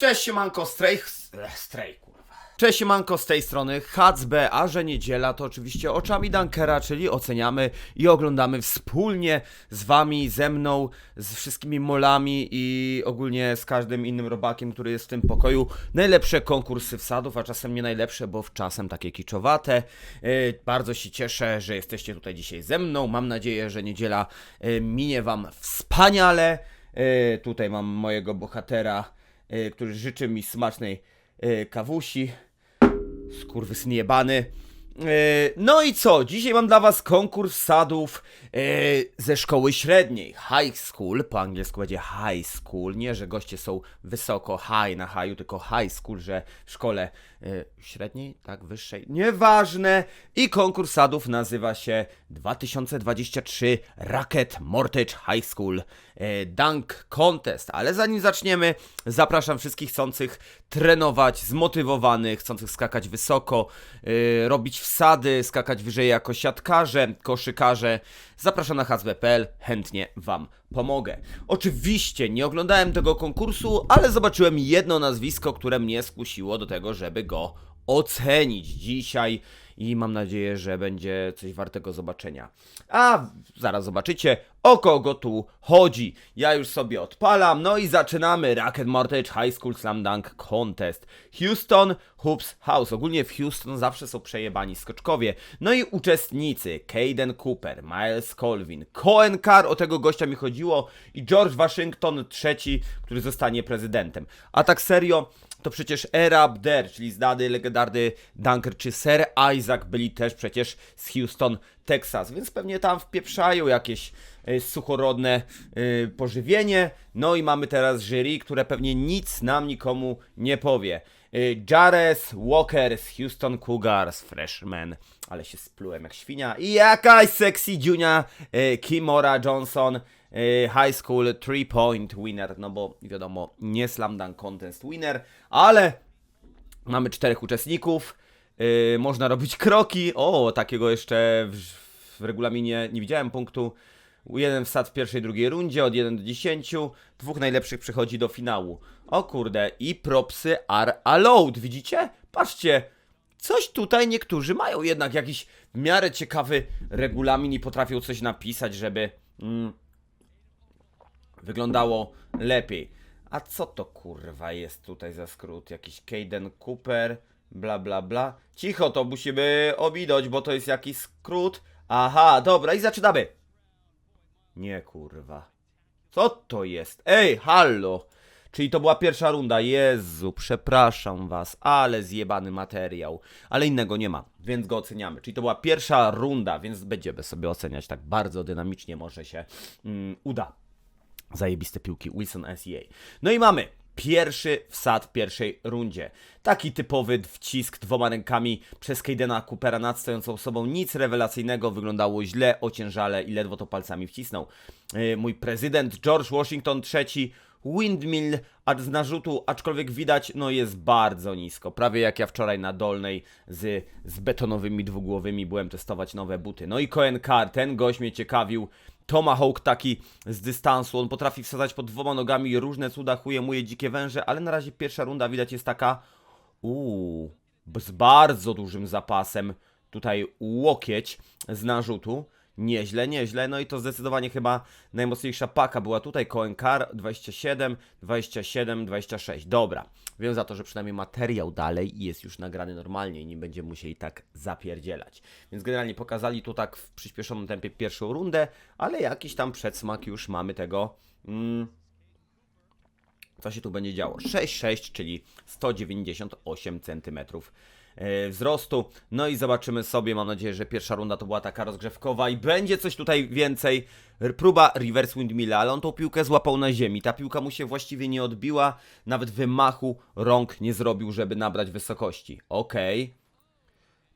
Cześć siemanko, strej... strej kurwa. Cześć siemanko, z tej strony HacB, a że niedziela to oczywiście oczami Dunkera, czyli oceniamy i oglądamy wspólnie z wami, ze mną, z wszystkimi molami i ogólnie z każdym innym robakiem, który jest w tym pokoju, najlepsze konkursy wsadów, a czasem nie najlepsze, bo czasem takie kiczowate. Yy, bardzo się cieszę, że jesteście tutaj dzisiaj ze mną, mam nadzieję, że niedziela yy, minie wam wspaniale. Tutaj mam mojego bohatera, który życzy mi smacznej yy, kawusi. Skurwysyn jebany. Yy, No i co? Dzisiaj mam dla was konkurs sadów ze szkoły średniej. High school, po angielsku będzie high school. Nie, że goście są wysoko, high na high'u, tylko high school, że w szkole średniej, tak, wyższej. Nieważne. I konkurs sadów nazywa się 2023 Racket Mortgage High School yy, Dunk Contest. Ale zanim zaczniemy, zapraszam wszystkich chcących trenować, zmotywowanych, chcących skakać wysoko, yy, robić wsady, skakać wyżej jako siatkarze, koszykarze. Zapraszam na hzb.pl, chętnie Wam pomogę. Oczywiście nie oglądałem tego konkursu, ale zobaczyłem jedno nazwisko, które mnie skusiło do tego, żeby go ocenić dzisiaj i mam nadzieję, że będzie coś wartego zobaczenia. A zaraz zobaczycie, o kogo tu chodzi. Ja już sobie odpalam, no i zaczynamy Racket Mortgage High School Slam Dunk Contest. Houston Hoops House. Ogólnie w Houston zawsze są przejebani skoczkowie. No i uczestnicy Caden Cooper, Miles Colvin, Cohen Carr, o tego gościa mi chodziło i George Washington III, który zostanie prezydentem. A tak serio, to przecież Era Abder, czyli znany legendarny dunker, czy Sir Isaac byli też przecież z Houston, Texas, więc pewnie tam wpieprzają jakieś y, suchorodne y, pożywienie. No i mamy teraz jury, które pewnie nic nam nikomu nie powie. Y, Jares Walker z Houston Cougars, freshman, ale się splułem jak świnia. I jakaś sexy Junia Kimora Johnson, high school three point winner, no bo wiadomo, nie slam dunk contest winner, ale mamy czterech uczestników, y, można robić kroki, o, takiego jeszcze w, w regulaminie nie widziałem punktu, jeden wsad w pierwszej, drugiej rundzie, od 1 do 10, dwóch najlepszych przechodzi do finału. O kurde, i propsy are allowed, widzicie? Patrzcie, coś tutaj niektórzy mają. Jednak jakiś w miarę ciekawy regulamin i potrafią coś napisać, żeby mm, wyglądało lepiej. A co to kurwa jest tutaj za skrót? Jakiś Caden Cooper, bla bla bla. Cicho, to musimy ominąć, bo to jest jakiś skrót. Aha, dobra, i zaczynamy. Nie kurwa. Co to jest? Ej, hallo! Czyli to była pierwsza runda. Jezu, przepraszam was, ale zjebany materiał. Ale innego nie ma, więc go oceniamy. Czyli to była pierwsza runda, więc będziemy sobie oceniać tak bardzo dynamicznie, może się mm, uda. Zajebiste piłki Wilson SEA. No i mamy pierwszy wsad w pierwszej rundzie. Taki typowy wcisk dwoma rękami przez Caden'a Coopera nad stojącą osobą. Nic rewelacyjnego, wyglądało źle, ociężale i ledwo to palcami wcisnął. Yy, mój prezydent George Washington III Windmill z narzutu, aczkolwiek widać, no jest bardzo nisko. Prawie jak ja wczoraj na dolnej z, z betonowymi dwugłowymi byłem testować nowe buty. No i Cohen Carr, ten gość mnie ciekawił. Tomahawk taki z dystansu, on potrafi wsadzać pod dwoma nogami różne cuda, chuje muje dzikie węże, ale na razie pierwsza runda widać jest taka uuu, z bardzo dużym zapasem. Tutaj łokieć z narzutu. Nieźle, nieźle. No i to zdecydowanie chyba najmocniejsza paka była tutaj. Cohen Carr 27, 27, 26. Dobra. Wiem za to, że przynajmniej materiał dalej jest już nagrany normalnie i nie będziemy musieli tak zapierdzielać. Więc generalnie pokazali tu tak w przyspieszonym tempie pierwszą rundę, ale jakiś tam przedsmak już mamy tego. Mm, co się tu będzie działo? 6,6, czyli 198 cm e, wzrostu. No i zobaczymy sobie, mam nadzieję, że pierwsza runda to była taka rozgrzewkowa i będzie coś tutaj więcej. Próba reverse windmilla, ale on tą piłkę złapał na ziemi. Ta piłka mu się właściwie nie odbiła, nawet wymachu rąk nie zrobił, żeby nabrać wysokości. Okej.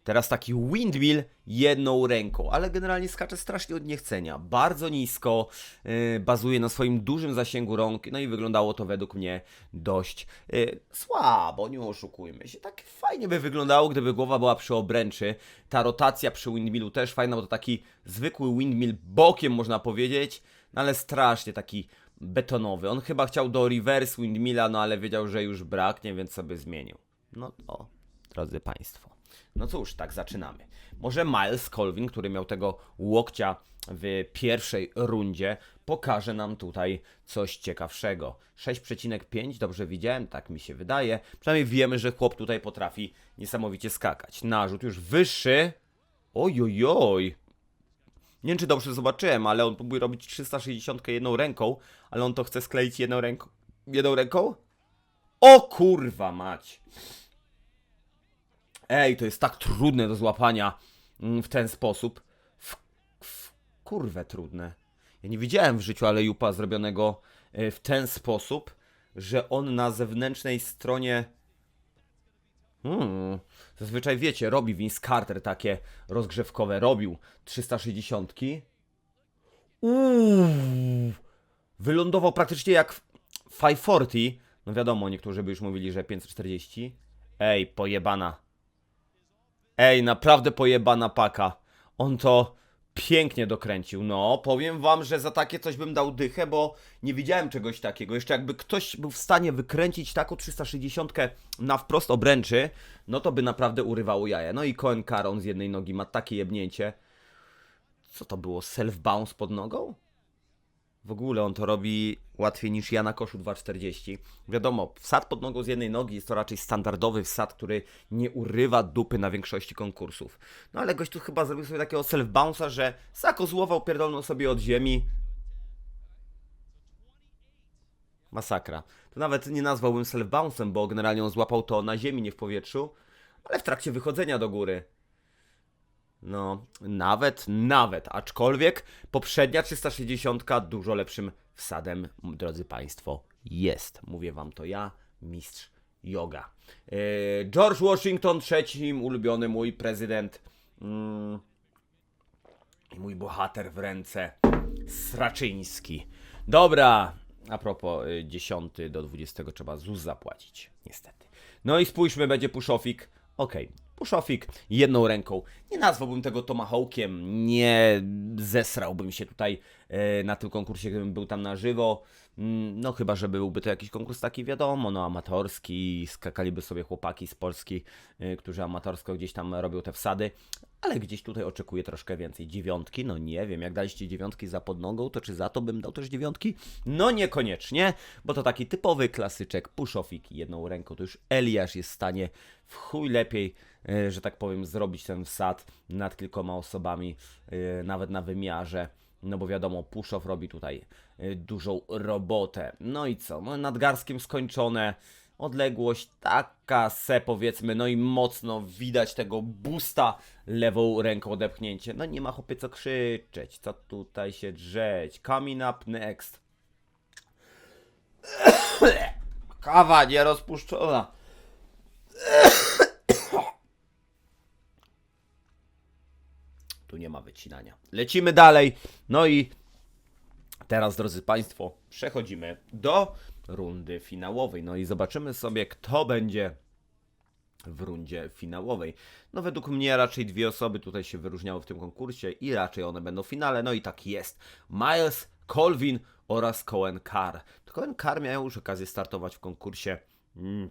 Teraz taki windmill jedną ręką, ale generalnie skacze strasznie od niechcenia. Bardzo nisko, yy, bazuje na swoim dużym zasięgu rąk, no i wyglądało to według mnie dość yy, słabo, nie oszukujmy się. Tak fajnie by wyglądało, gdyby głowa była przy obręczy. Ta rotacja przy windmillu też fajna, bo to taki zwykły windmill bokiem można powiedzieć, no ale strasznie taki betonowy. On chyba chciał do reverse windmilla, no ale wiedział, że już braknie, więc sobie zmienił. No to, drodzy Państwo. No cóż, tak zaczynamy. Może Miles Colvin, który miał tego łokcia w pierwszej rundzie, pokaże nam tutaj coś ciekawszego. 6,5, dobrze widziałem, tak mi się wydaje. Przynajmniej wiemy, że chłop tutaj potrafi niesamowicie skakać. Narzut już wyższy. Ojojoj. Nie wiem, czy dobrze zobaczyłem, ale on próbuje robić 360 jedną ręką, ale on to chce skleić jedną ręką. Jedną ręką? O kurwa mać. Ej, to jest tak trudne do złapania mm, w ten sposób. W, w, kurwę trudne. Ja nie widziałem w życiu Alejupa zrobionego e, w ten sposób, że on na zewnętrznej stronie. Hmm, zazwyczaj wiecie, robi Vince Carter takie rozgrzewkowe, robił 360. Uuu, wylądował praktycznie jak w 540. No wiadomo, niektórzy by już mówili, że 540. Ej, pojebana. Ej, naprawdę pojebana paka. On to pięknie dokręcił. No, powiem wam, że za takie coś bym dał dychę, bo nie widziałem czegoś takiego. Jeszcze jakby ktoś był w stanie wykręcić taką 360 na wprost obręczy, no to by naprawdę urywało jaja. No i Cohen Caron z jednej nogi ma takie jebnięcie. Co to było? Self-bounce pod nogą? W ogóle on to robi łatwiej niż ja na koszu 2,40. Wiadomo, wsad pod nogą z jednej nogi jest to raczej standardowy wsad, który nie urywa dupy na większości konkursów. No ale gość tu chyba zrobił sobie takiego self-bounce'a, że zakozłował, pierdolnął sobie od ziemi. Masakra. To nawet nie nazwałbym self-bounce'em, bo generalnie on złapał to na ziemi, nie w powietrzu, ale w trakcie wychodzenia do góry. No, nawet, nawet, aczkolwiek poprzednia 360 dużo lepszym wsadem, drodzy Państwo, jest. Mówię Wam to ja, mistrz yoga. Yy, George Washington III, ulubiony mój prezydent mm, i mój bohater w ręce, Sraczyński. Dobra, a propos, y, 10 do 20 trzeba ZUS zapłacić, niestety. No i spójrzmy, będzie puszofik. Okej, puszofik jedną ręką. Nie nazwałbym tego tomahawkiem, nie zesrałbym się tutaj na tym konkursie, gdybym był tam na żywo. Mm, No chyba, że byłby to jakiś konkurs taki, wiadomo, no amatorski, skakaliby sobie chłopaki z Polski, e, którzy amatorsko gdzieś tam robią te wsady. Ale gdzieś tutaj oczekuję troszkę więcej. Dziewiątki, no nie wiem, jak daliście dziewiątki za podnogą, to czy za to bym dał też dziewiątki? No niekoniecznie, bo to taki typowy klasyczek, puszofik jedną ręką. To już Eliasz jest w stanie w chuj lepiej, e, że tak powiem, zrobić ten wsad nad kilkoma osobami, e, nawet na wymiarze. No bo wiadomo, Puszow robi tutaj e, dużą robotę. No i co? No nadgarskiem skończone. Odległość taka se powiedzmy, no i mocno widać tego busta lewą ręką odepchnięcie. No nie ma chłopie co krzyczeć, co tutaj się drzeć. Coming up next. Kawa nierozpuszczona. Tu nie ma wycinania. Lecimy dalej. No i teraz, drodzy Państwo, przechodzimy do rundy finałowej. No i zobaczymy sobie, kto będzie w rundzie finałowej. No według mnie raczej dwie osoby tutaj się wyróżniały w tym konkursie i raczej one będą w finale. No i tak jest. Miles Colvin oraz Cohen Carr. Cohen Carr miał już okazję startować w konkursie mm,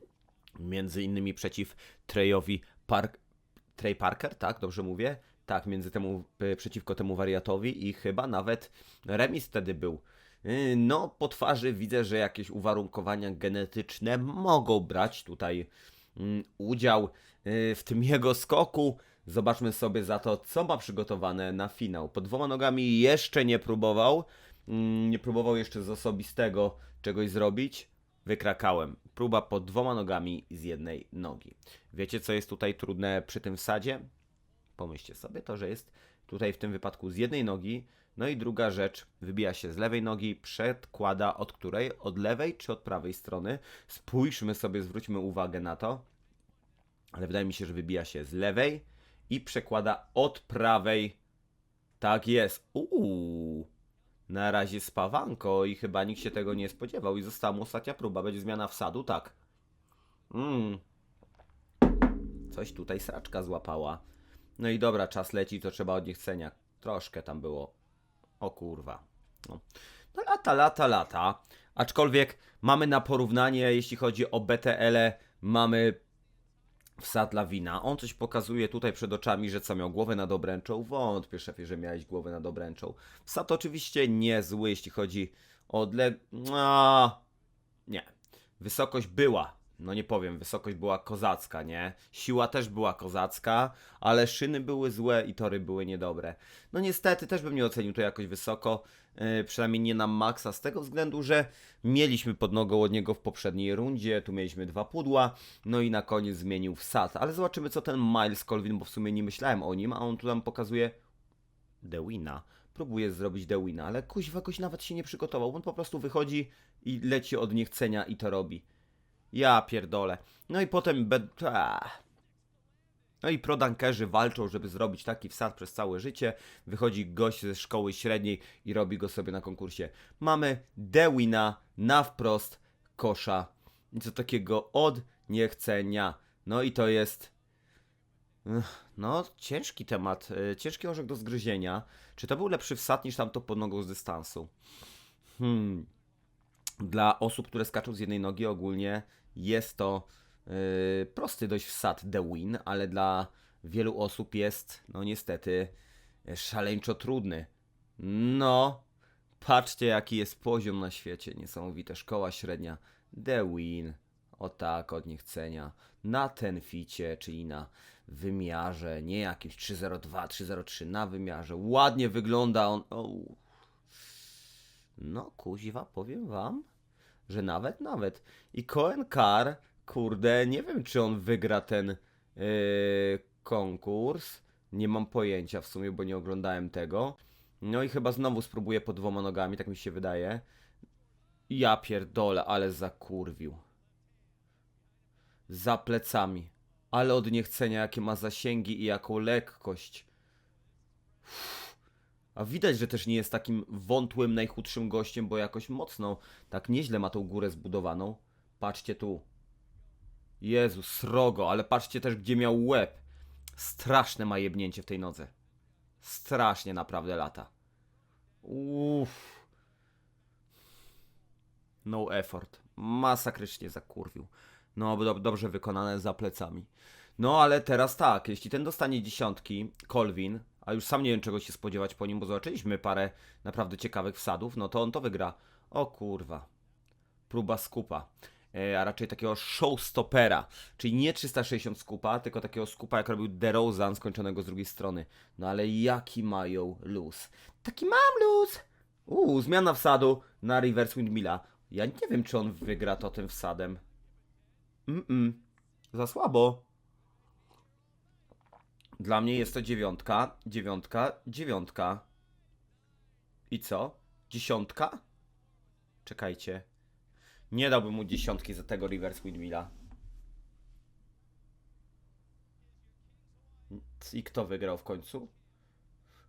między innymi przeciw Treyowi Park... Trey Parker, tak? Dobrze mówię? Tak, między temu, y, przeciwko temu wariatowi i chyba nawet remis wtedy był. Y, No, po twarzy widzę, że jakieś uwarunkowania genetyczne mogą brać tutaj mm, udział y, w tym jego skoku. Zobaczmy sobie za to, co ma przygotowane na finał. Pod dwoma nogami jeszcze nie próbował. Mm, Nie próbował jeszcze z osobistego czegoś zrobić. Wykrakałem. Próba pod dwoma nogami z jednej nogi. Wiecie, co jest tutaj trudne przy tym wsadzie? Pomyślcie sobie to, że jest tutaj w tym wypadku z jednej nogi. No i druga rzecz, wybija się z lewej nogi, przedkłada od której? Od lewej czy od prawej strony? Spójrzmy sobie, zwróćmy uwagę na to. Ale wydaje mi się, że wybija się z lewej i przekłada od prawej. Tak jest. Uuu. Na razie spawanko i chyba nikt się tego nie spodziewał i została mu ostatnia próba. Będzie zmiana wsadu, tak. Mmm. Coś tutaj sraczka złapała. No i dobra, czas leci, to trzeba od niechcenia. Troszkę tam było. O kurwa. No. No lata, lata, lata. Aczkolwiek mamy na porównanie, jeśli chodzi o BTL, mamy wsad lawina. On coś pokazuje tutaj przed oczami, że co miał głowę nad obręczą. Wątpię, szefie, że miałeś głowę nad obręczą. Wsad oczywiście niezły, jeśli chodzi o odle... A, nie. Wysokość była. No nie powiem, wysokość była kozacka, nie? Siła też była kozacka, ale szyny były złe i tory były niedobre. No niestety też bym nie ocenił to jakoś wysoko, yy, przynajmniej nie na maksa, z tego względu, że mieliśmy pod nogą od niego w poprzedniej rundzie, tu mieliśmy dwa pudła, no i na koniec zmienił wsad. Ale zobaczymy co ten Miles Colvin, bo w sumie nie myślałem o nim, a on tu nam pokazuje Dewina. Próbuje zrobić Dewina, ale kuźwa jakoś nawet się nie przygotował. On po prostu wychodzi i leci od niechcenia i to robi. Ja pierdolę. No i potem... Be... Ta. No i prodankerzy walczą, żeby zrobić taki wsad przez całe życie. Wychodzi gość ze szkoły średniej i robi go sobie na konkursie. Mamy Dewina na wprost kosza. Co takiego od niechcenia. No i to jest... No, ciężki temat, y, ciężki orzech do zgryzienia. Czy to był lepszy wsad niż tamto pod nogą z dystansu? Hmm. Dla osób, które skaczą z jednej nogi ogólnie jest to yy, prosty dość wsad The Win, ale dla wielu osób jest, no niestety, szaleńczo trudny. No, patrzcie jaki jest poziom na świecie, niesamowite, szkoła średnia. The Win, o tak, od niechcenia. Na ten ficie, czyli na wymiarze, nie jakimś 302, 303, na wymiarze. Ładnie wygląda on. O. No, kuziwa, powiem wam, że nawet, nawet. I Cohen Carr, kurde, nie wiem, czy on wygra ten yy, konkurs. Nie mam pojęcia w sumie, bo nie oglądałem tego. No i chyba znowu spróbuję po dwoma nogami, tak mi się wydaje. Ja pierdolę, ale zakurwił. Za plecami. Ale od niechcenia, jakie ma zasięgi i jaką lekkość. Uff. A widać, że też nie jest takim wątłym, najchudszym gościem, bo jakoś mocno, tak nieźle ma tą górę zbudowaną. Patrzcie tu. Jezus, srogo, ale patrzcie też, gdzie miał łeb. Straszne ma jebnięcie w tej nodze. Strasznie naprawdę lata. Uff. No effort. Masakrycznie zakurwił. No, do, dobrze wykonane za plecami. No, ale teraz tak, jeśli ten dostanie dziesiątki, Colvin, a już sam nie wiem czego się spodziewać po nim, bo zobaczyliśmy parę naprawdę ciekawych wsadów, no to on to wygra. O kurwa. Próba skupa. E, a raczej takiego showstoppera, czyli nie 360 skupa, tylko takiego skupa jak robił DeRozan skończonego z drugiej strony. No ale jaki mają luz? Taki mam luz! Uuu, zmiana wsadu na reverse windmilla. Ja nie wiem, czy on wygra to tym wsadem. Mm-mm. Za słabo. Dla mnie jest to dziewiątka, dziewiątka, dziewiątka. I co? Dziesiątka? Czekajcie. Nie dałbym mu dziesiątki za tego reverse windmilla. I kto wygrał w końcu?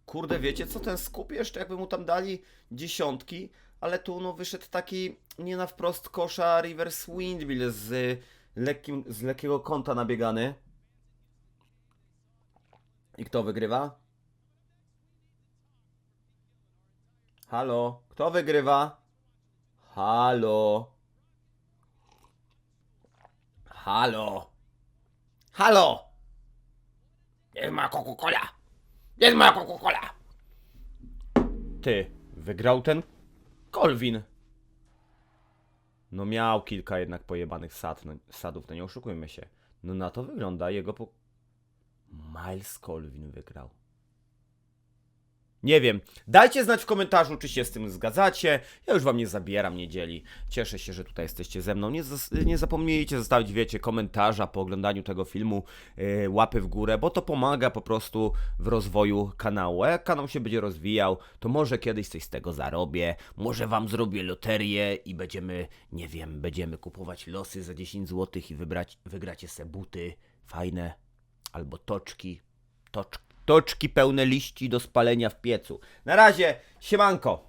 Kurde, wiecie co, ten skup jeszcze jakby mu tam dali dziesiątki, ale tu no wyszedł taki nie na wprost kosza reverse windmill z lekkim, z lekkiego kąta nabiegany. I kto wygrywa? Halo? Kto wygrywa? Halo? Halo? Halo? Jest moja Coca-Cola! Jest moja Coca-Cola! Ty, wygrał ten Kolwin. No miał kilka jednak pojebanych sad, no, sadów, no nie oszukujmy się. No na to wygląda jego po... Miles Colvin wygrał. Nie wiem. Dajcie znać w komentarzu, czy się z tym zgadzacie. Ja już wam nie zabieram niedzieli. Cieszę się, że tutaj jesteście ze mną. Nie, nie zapomnijcie zostawić, wiecie, komentarza po oglądaniu tego filmu, yy, łapy w górę, bo to pomaga po prostu w rozwoju kanału. A jak kanał się będzie rozwijał, to może kiedyś coś z tego zarobię. Może wam zrobię loterię i będziemy, nie wiem, będziemy kupować losy za 10 zł i wybrać, wygracie se buty fajne albo toczki. Tocz, toczki pełne liści do spalenia w piecu. Na razie, siemanko!